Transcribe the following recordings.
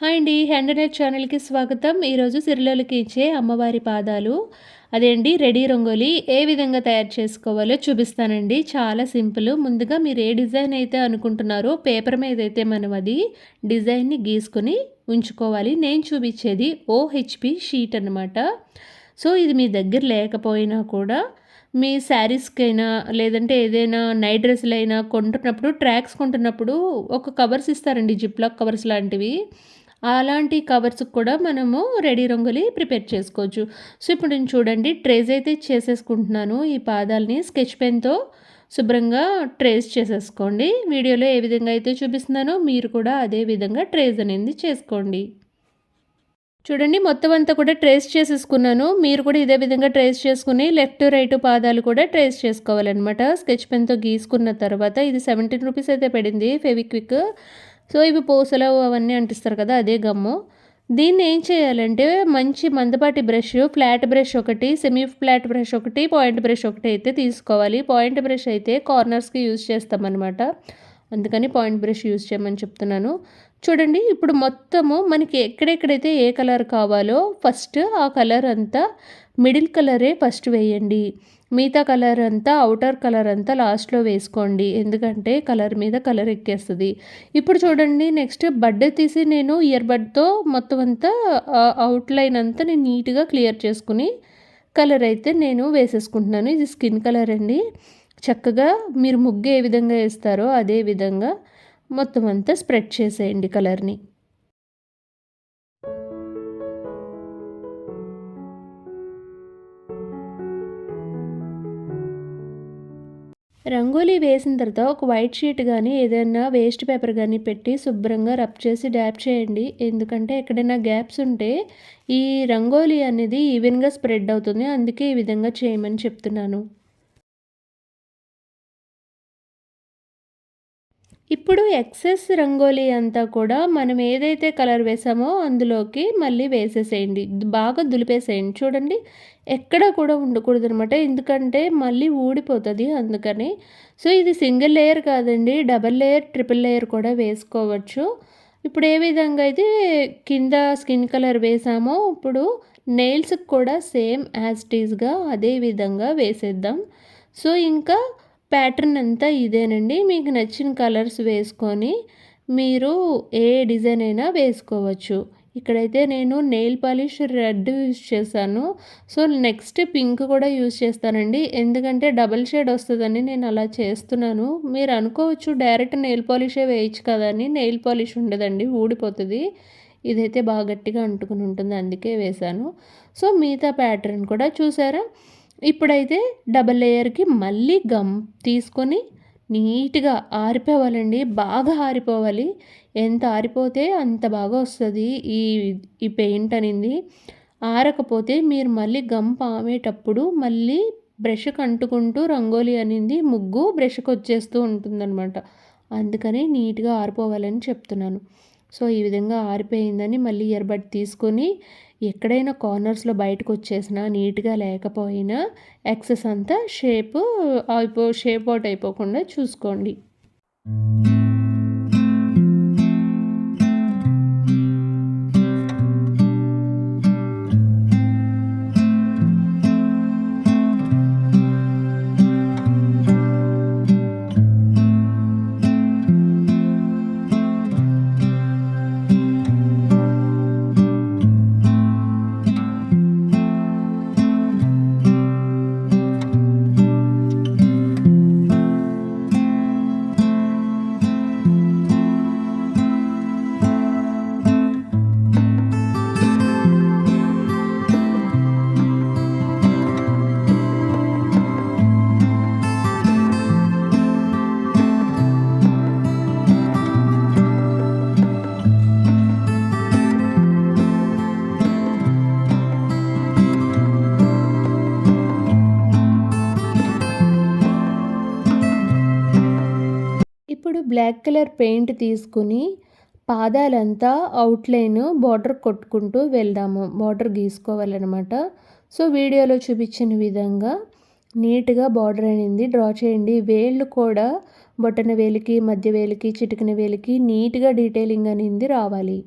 Hi అండి హ్యాండ్నెట్ ఛానల్కి స్వాగతం. ఈరోజు సిరిలోకి ఇచ్చే అమ్మవారి పాదాలు అదేంటి రెడీ రంగోలి ఏ విధంగా తయారు చేసుకోవాలో చూపిస్తానండి. చాలా సింపుల్. ముందుగా మీరు ఏ డిజైన్ అయితే అనుకుంటున్నారో పేపర్ మీద అయితే మనం అది డిజైన్ని గీసుకొని ఉంచుకోవాలి. నేను చూపించేది ఓహెచ్పి షీట్ అనమాట సో ఇది మీ దగ్గర లేకపోయినా కూడా మీ శారీస్కైనా లేదంటే ఏదైనా నైట్ డ్రెస్సులైనా కొంటున్నప్పుడు ట్రాక్స్ కొంటున్నప్పుడు ఒక కవర్స్ ఇస్తారండి జిప్లాక్ కవర్స్ లాంటివి. అలాంటి కవర్స్కి కూడా మనము రెడీ రంగులి ప్రిపేర్ చేసుకోవచ్చు. సో ఇప్పుడు నేను చూడండి ట్రేస్ అయితే చేసేసుకుంటున్నాను. ఈ పాదాలని స్కెచ్ పెన్తో శుభ్రంగా ట్రేస్ చేసేసుకోండి. వీడియోలో ఏ విధంగా అయితే చూపిస్తున్నానో మీరు కూడా అదే విధంగా ట్రేస్ అనేది చేసుకోండి. చూడండి మొత్తం అంతా కూడా ట్రేస్ చేసేసుకున్నాను. మీరు కూడా ఇదే విధంగా ట్రేస్ చేసుకుని లెఫ్ట్ రైట్ పాదాలు కూడా ట్రేస్ చేసుకోవాలన్నమాట. స్కెచ్ పెన్తో గీసుకున్న తర్వాత ఇది సెవెంటీన్ రూపీస్ అయితే పడింది ఫెవిక్విక్. సో ఇవి పూసలు అవన్నీ అంటిస్తారు కదా అదే గమ్ము. దీన్ని ఏం చేయాలంటే మంచి మందపాటి బ్రష్ ఫ్లాట్ బ్రష్ ఒకటి సెమీ ఫ్లాట్ బ్రష్ ఒకటి పాయింట్ బ్రష్ ఒకటి అయితే తీసుకోవాలి. పాయింట్ బ్రష్ అయితే కార్నర్స్కి యూజ్ చేస్తామన్నమాట. అందుకని పాయింట్ బ్రష్ యూజ్ చేయమని చెప్తున్నాను. చూడండి ఇప్పుడు మొత్తము మనకి ఎక్కడెక్కడైతే ఏ కలర్ కావాలో ఫస్ట్ ఆ కలర్ అంతా మిడిల్ కలరే ఫస్ట్ వేయండి. మిగతా కలర్ అంతా అవుటర్ కలర్ అంతా లాస్ట్లో వేసుకోండి. ఎందుకంటే కలర్ మీద కలర్ ఎక్కేస్తుంది. ఇప్పుడు చూడండి నెక్స్ట్ బడ్ తీసి నేను ఇయర్ బడ్తో మొత్తం అంతా అవుట్లైన్ అంతా నేను నీట్గా క్లియర్ చేసుకుని కలర్ అయితే నేను వేసేసుకుంటున్నాను. ఇది స్కిన్ కలర్ అండి. చక్కగా మీరు ముగ్గు ఏ విధంగా వేస్తారో అదే విధంగా మొత్తం అంతా స్ప్రెడ్ చేసేయండి కలర్ని. రంగోలీ వేసిన తర్వాత ఒక వైట్ షీట్ కానీ ఏదైనా వేస్ట్ పేపర్ కానీ పెట్టి శుభ్రంగా రబ్ చేసి డ్యాప్ చేయండి. ఎందుకంటే ఎక్కడైనా గ్యాప్స్ ఉంటే ఈ రంగోలీ అనేది ఈవెన్గా స్ప్రెడ్ అవుతుంది. అందుకే ఈ విధంగా చేయమని చెప్తున్నాను. ఇప్పుడు ఎక్సెస్ రంగోలీ అంతా కూడా మనం ఏదైతే కలర్ వేసామో అందులోకి మళ్ళీ వేసేసేయండి. బాగా దులిపేసేయండి. చూడండి ఎక్కడ కూడా ఉండకూడదు అనమాట ఎందుకంటే మళ్ళీ ఊడిపోతుంది అందుకని. సో ఇది సింగిల్ లేయర్ కాదండి. డబల్ లేయర్ ట్రిపుల్ లేయర్ కూడా వేసుకోవచ్చు. ఇప్పుడు ఏ విధంగా అయితే కింద స్కిన్ కలర్ వేసామో ఇప్పుడు నెయిల్స్కి కూడా సేమ్ యాజ్ టీజ్గా అదే విధంగా వేసేద్దాం. సో ఇంకా ప్యాటర్న్ అంతా ఇదేనండి. మీకు నచ్చిన కలర్స్ వేసుకొని మీరు ఏ డిజైన్ అయినా వేసుకోవచ్చు. ఇక్కడైతే నేను నెయిల్ పాలిష్ రెడ్ యూస్ చేశాను. సో నెక్స్ట్ పింక్ కూడా యూస్ చేస్తానండి. ఎందుకంటే డబల్ షేడ్ వస్తుందని నేను అలా చేస్తున్నాను. మీరు అనుకోవచ్చు డైరెక్ట్ నెయిల్ పాలిషే వేయచ్చు కదా అని. నెయిల్ పాలిష్ ఉండదండి ఊడిపోతుంది. ఇదైతే బాగా గట్టిగా అంటుకుని ఉంటుంది అందుకే వేశాను. సో మిగతా ప్యాటర్న్ కూడా చూసారా? ఇప్పుడైతే డబల్ లేయర్కి మళ్ళీ గమ్ తీసుకొని నీట్గా ఆరిపోవాలండి. బాగా ఆరిపోవాలి. ఎంత ఆరిపోతే అంత బాగా వస్తుంది ఈ ఈ పెయింట్ అనేది. ఆరకపోతే మీరు మళ్ళీ గమ్ పామేటప్పుడు మళ్ళీ బ్రష్కి అంటుకుంటూ రంగోలీ అనేది ముగ్గు బ్రష్కి వచ్చేస్తూ ఉంటుందన్నమాట. అందుకని నీట్గా ఆరిపోవాలని చెప్తున్నాను. సో ఈ విధంగా ఆరిపోయిందని మళ్ళీ ఇయర్బడ్ తీసుకొని ఎక్కడైనా కార్నర్స్లో బయటకు వచ్చేసినా నీట్గా లేకపోయినా ఎక్సెస్ అంతా షేప్ అయిపో షేప్ అవుట్ అయిపోకుండా చూసుకోండి. బ్లాక్ కలర్ పెయింట్ తీసుకుని పాదాలంతా అవుట్లైన్ బార్డర్ కొట్టుకుంటూ వెళ్దాము. బార్డర్ గీసుకోవాలన్నమాట. సో వీడియోలో చూపించిన విధంగా నీట్గా బార్డర్ అనేది. డ్రా చేయండి. వేళ్ళు కూడా బొట్టన వేలికి మధ్య వేలికి చిటికిన వేలికి నీట్గా డీటెయిలింగ్ అనేది రావాలి.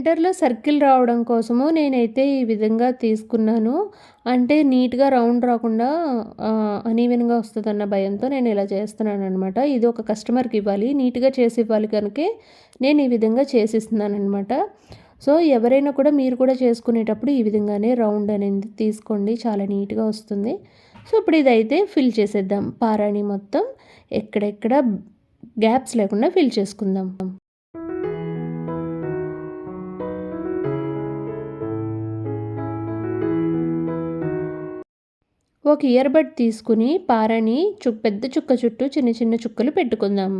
సెంటర్‌లో సర్కిల్ రావడం కోసము నేనైతే ఈ విధంగా తీసుకున్నాను. అంటే నీట్‌గా రౌండ్ రాకుండా అనీవెన్‌గా వస్తుందన్న భయంతో నేను ఇలా చేస్తున్నాను అనమాట ఇది ఒక కస్టమర్‌కి ఇవ్వాలి. నీట్‌గా చేసి ఇవ్వాలి కనుకే నేను ఈ విధంగా చేసిస్తున్నాననమాట. సో, ఎవరైనా కూడా మీరు కూడా చేసుకునేటప్పుడు ఈ విధంగానే రౌండ్ అనేది తీసుకోండి. చాలా నీట్‌గా వస్తుంది. సో, ఇప్పుడు ఇదైతే ఫిల్ చేసేద్దాం. పారాణి మొత్తం ఎక్కడెక్కడ గ్యాప్స్ లేకుండా ఫిల్ చేసుకుందాం. ఒక ఇయర్ బడ్ తీసుకుని పారని చు పెద్ద చుక్క చుట్టూ చిన్న చిన్న చుక్కలు పెట్టుకుందాం.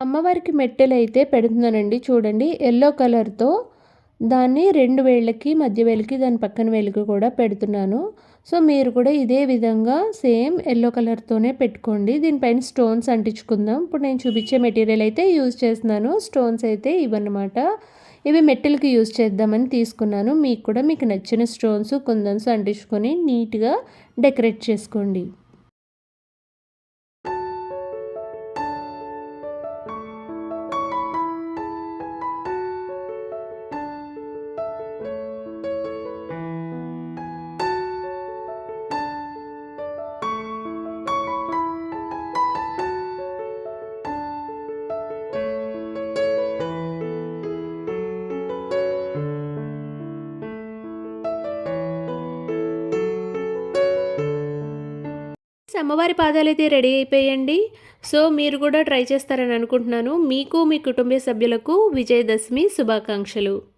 అమ్మవారికి మెట్టెలైతే పెడుతున్నానండి చూడండి. ఎల్లో కలర్‌తో దాన్ని రెండు వేళ్ళకి, మధ్య వేలుకి, దాని పక్కన వేలుకి కూడా పెడుతున్నాను. సో, మీరు కూడా ఇదే విధంగా సేమ్ ఎల్లో కలర్‌తోనే పెట్టుకోండి. దీనిపైన స్టోన్స్ అంటించుకుందాం. ఇప్పుడు నేను చూపించే మెటీరియల్ అయితే యూజ్ చేస్తున్నాను. స్టోన్స్ అయితే ఇవన్నమాట. ఇవి మెట్టెలకి యూజ్ చేద్దామని తీసుకున్నాను. మీకు కూడా మీకు నచ్చిన స్టోన్స్, కుందన్స్ అంటించుకొని నీట్‌గా డెకరేట్ చేసుకోండి. అమ్మవారి పాదాలైతే రెడీ అయిపోయండి. సో, మీరు కూడా ట్రై చేస్తారని అనుకుంటున్నాను. మీకు, మీ కుటుంబ సభ్యులకు విజయదశమి శుభాకాంక్షలు.